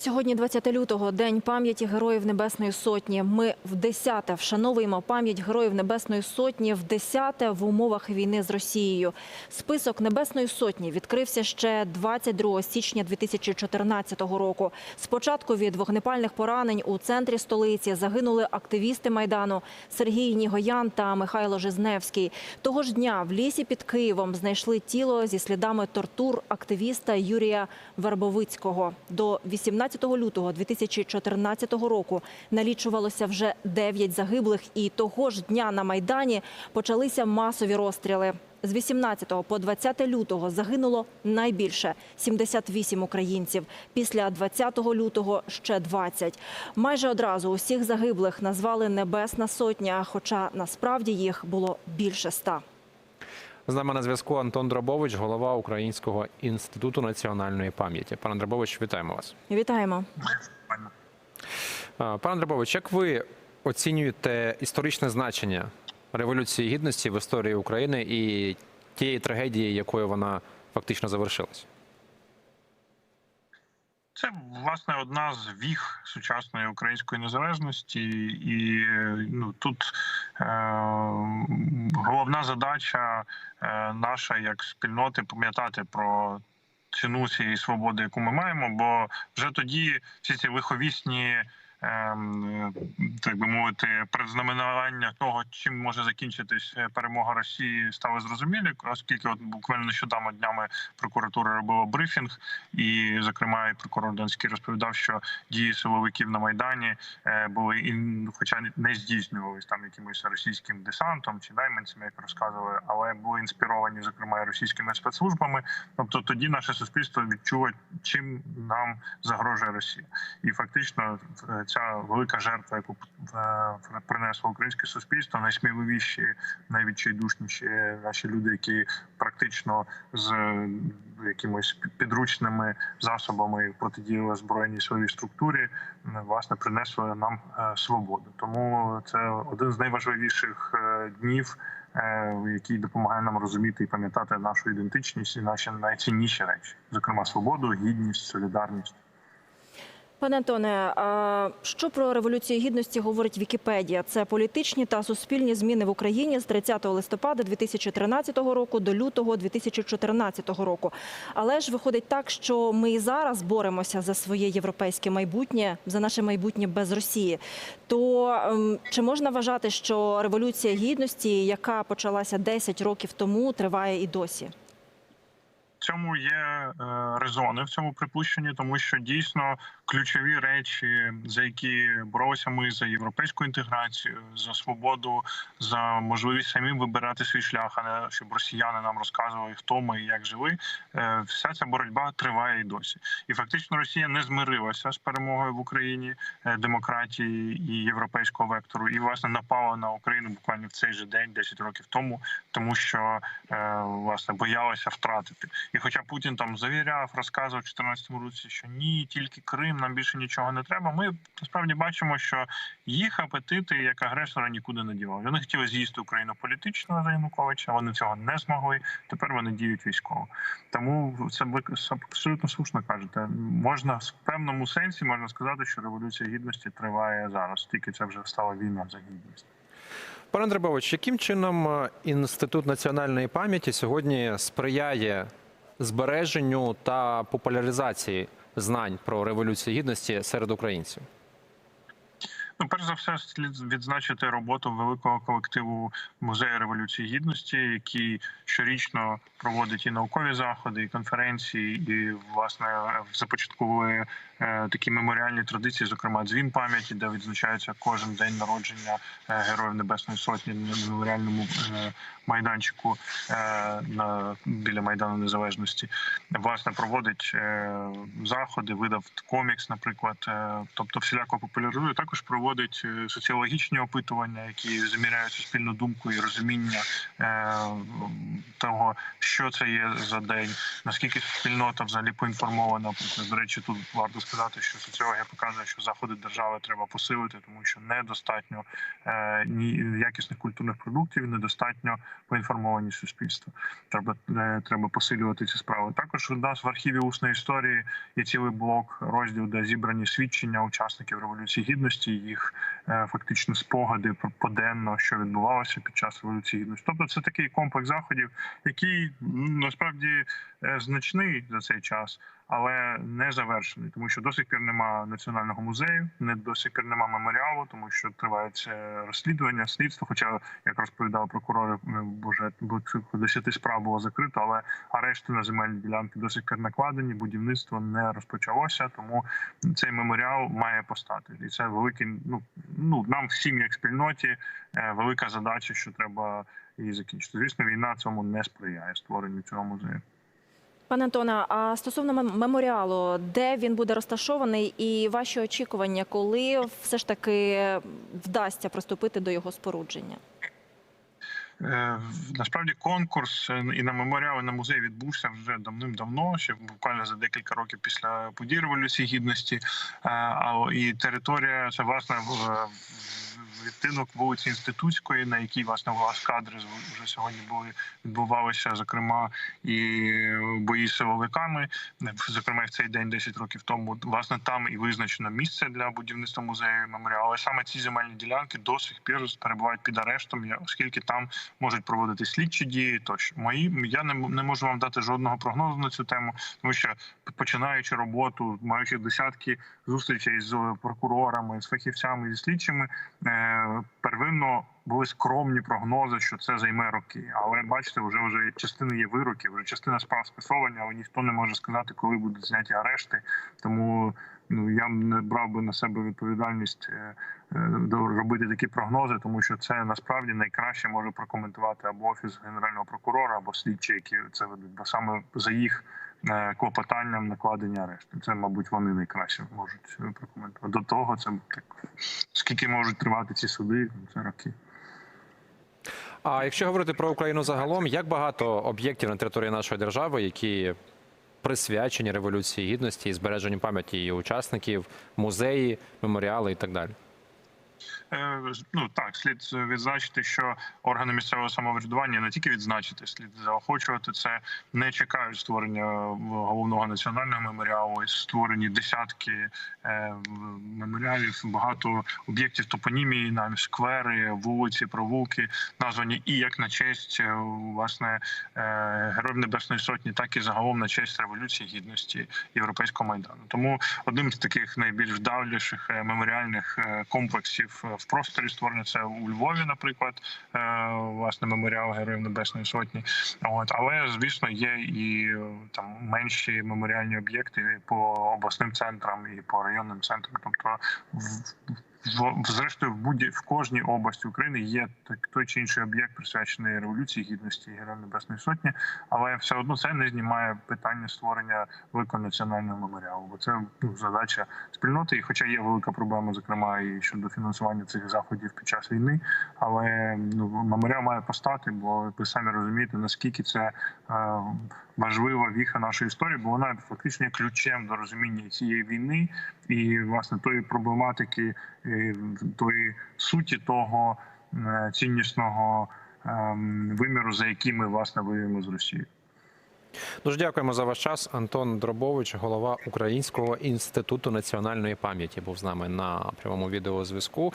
Сьогодні, 20 лютого, день пам'яті героїв Небесної Сотні. Ми в десяте вшановуємо пам'ять героїв Небесної Сотні в десяте в умовах війни з Росією. Список Небесної Сотні відкрився ще 22 січня 2014 року. Спочатку від вогнепальних поранень у центрі столиці загинули активісти майдану Сергій Нігоян та Михайло Жизневський. Того ж дня в лісі під Києвом знайшли тіло зі слідами тортур активіста Юрія Вербовицького. До 18 лютого 2014 року налічувалося вже 9 загиблих, і того ж дня на Майдані почалися масові розстріли. З 18 по 20 лютого загинуло найбільше – 78 українців. Після 20 лютого – ще 20. Майже одразу усіх загиблих назвали Небесна Сотня, хоча насправді їх було більше ста. З нами на зв'язку Антон Драбович, голова Українського інституту національної пам'яті. Пане Драбович, вітаємо вас. Вітаємо. Пане Драбович, як ви оцінюєте історичне значення Революції Гідності в історії України і тієї трагедії, якою вона фактично завершилась? Це власне одна з віг сучасної української незалежності, і ну тут е, головна задача е, наша як спільноти пам'ятати про ціну цієї свободи, яку ми маємо. Бо вже тоді всі ці лиховісні. Ем, Так би мовити, предзнаменування того, чим може закінчитись е, перемога Росії, стали зрозумілі, оскільки от буквально нещодавно днями прокуратура робила брифінг, і, зокрема, і прокурор Донський розповідав, що дії силовиків на майдані е, були і, хоча не здійснювались там якимось російським десантом чи найманцями, як розказували, але були інспіровані, зокрема, і російськими спецслужбами. Тобто тоді наше суспільство відчуло, чим нам загрожує Росія, і фактично е, ця велика жертва, яку е, принесло українське суспільство, найсміливіші, найвідчайдушніші наші люди, які практично з е, якимось підручними засобами протидіяли збройній своїй структурі, власне принесли нам е, свободу. Тому це один з найважливіших днів. Який допомагає нам розуміти і пам'ятати нашу ідентичність і наші найцінніші речі, зокрема свободу, гідність, солідарність. Пане Антоне, а що про революцію гідності говорить Вікіпедія? Це політичні та суспільні зміни в Україні з 30 листопада 2013 року до лютого 2014 року. Але ж виходить так, що ми і зараз боремося за своє європейське майбутнє, за наше майбутнє без Росії. То ем, чи можна вважати, що революція гідності, яка почалася 10 років тому, триває і досі? Цьому є е, резони в цьому припущенні, тому що дійсно ключові речі, за які боролися ми за європейську інтеграцію, за свободу, за можливість самим вибирати свій шлях, а не щоб росіяни нам розказували, хто ми і як жили. Е, вся ця боротьба триває і досі. І фактично Росія не змирилася з перемогою в Україні е, демократії і європейського вектору, і власне напала на Україну буквально в цей же день, 10 років тому, тому що власне боялася втратити. І хоча Путін там завіряв, розказував в 2014 році, що ні, тільки Крим, нам більше нічого не треба. Ми насправді бачимо, що їх апетити як агресора нікуди не дівали. Вони хотіли з'їсти Україну політично за Януковича. Вони цього не змогли. Тепер вони діють військово. Тому це абсолютно слушно кажете. Можна в певному сенсі можна сказати, що революція гідності триває зараз. Тільки це вже стала війна за гідність. Пане Драбович, яким чином е, інститут національної пам'яті сьогодні сприяє збереженню та популяризації знань про революцію гідності серед українців? Ну, перш за все, слід відзначити роботу великого колективу музею революції гідності, який щорічно проводить і наукові заходи, і конференції, і власне започатковує е, такі меморіальні традиції, зокрема дзвін пам'яті, де відзначається кожен день народження е, героїв Небесної Сотні на меморіальному е, майданчику на біля майдану Незалежності. Власне проводить заходи, видав комікс, наприклад, тобто всіляко популяризує. Також проводить проводить е, соціологічні опитування, які заміряють суспільну думку і розуміння е, того, що це є за день, наскільки спільнота взагалі поінформована. До речі, тут варто сказати, що соціологія показує, що заходи держави треба посилити, тому що недостатньо е, якісних культурних продуктів, недостатньо поінформованість суспільства. Треба треба посилювати ці справи. Також у нас в архіві усної історії є цілий блок розділ, де зібрані свідчення учасників революції гідності, їх е, фактично спогади про поденно, що відбувалося під час революції гідності. Тобто, це такий комплекс заходів, який насправді е, значний за цей час, але не завершений, тому що до пір нема національного музею, не до сих пір нема меморіалу, тому що тривається розслідування, слідство. Хоча, як розповідали прокурори, е, боже близько 10 справ було закрито, але арешти на земельні ділянки до пір накладені. Будівництво не розпочалося, тому цей меморіал має постати, і це великий. Ну ну нам всім, як спільноті, е, велика задача, що треба її закінчити. Звісно, війна цьому не сприяє створенню цього музею. Пане Антоне, а стосовно меморіалу, де він буде розташований, і ваші очікування, коли все ж таки вдасться приступити до його спорудження? Е, Насправді конкурс е, і на меморіал, і на музей відбувся вже давним-давно, ще буквально за декілька років після подій революції гідності. Е, і територія це власне відтинок вулиці Інститутської, на якій власне у вас кадри вже сьогодні були відбувалися, зокрема і бої з силовиками. Зокрема, в цей день, 10 років тому, власне, там і визначено місце для будівництва музею меморіалу. Але саме ці земельні ділянки до сих пір перебувають під арештом, оскільки там можуть проводити слідчі дії. Тощо мої я не, не можу вам дати жодного прогнозу на цю тему, тому що починаючи роботу, маючи десятки зустрічей з прокурорами, з фахівцями, зі слідчими, е, первинно були скромні прогнози, що це займе роки. Але бачите, вже вже частина є вироків, вже частина справ скасовані, але ніхто не може сказати, коли будуть зняті арешти. Тому ну я не брав би на себе відповідальність е, е, робити такі прогнози, тому що це насправді найкраще може прокоментувати або офіс генерального прокурора, або слідчі, які це ведуть, бо саме за їх клопотанням накладення арешту. Це, мабуть, вони найкраще можуть е, прокоментувати. До того це так скільки можуть тривати ці суди, це роки. А якщо говорити про Україну загалом, як багато об'єктів на території нашої держави, які присвячені революції гідності і збереженню пам'яті її учасників, музеї, меморіали і так далі? Е, Ну так, слід відзначити, що органи місцевого самоврядування не тільки відзначити, слід заохочувати це. Не чекають створення головного національного меморіалу. Створені десятки е, меморіалів, багато об'єктів топонімії, навіть сквери, вулиці, провулки названі і як на честь е, власне е, героїв Небесної Сотні, так і загалом на честь революції гідності європейського майдану. Тому одним з таких найбільш вдаліших е, меморіальних е, комплексів е, в просторі створення це у Львові, наприклад, е, власне меморіал Героїв Небесної Сотні. От але звісно є і е, там менші меморіальні об'єкти по обласним центрам і по районним центрам. Тобто в зрештою в будь в кожній області України є так той чи інший об'єкт присвячений революції гідності Героям Небесної Сотні, але все одно це не знімає питання створення великого національного меморіалу, бо це ну, задача спільноти. І хоча є велика проблема, зокрема і щодо фінансування цих заходів під час війни, але ну меморіал має постати, бо ви самі розумієте, наскільки це е, важлива віха нашої історії, бо вона фактично є ключем до розуміння цієї війни і власне тої проблематики, е, тої суті того е, ціннісного ем, виміру, за який ми власне воюємо з Росією. Дуже дякуємо за ваш час. Антон Дробович, голова Українського інституту національної пам'яті, був з нами на прямому відеозв'язку.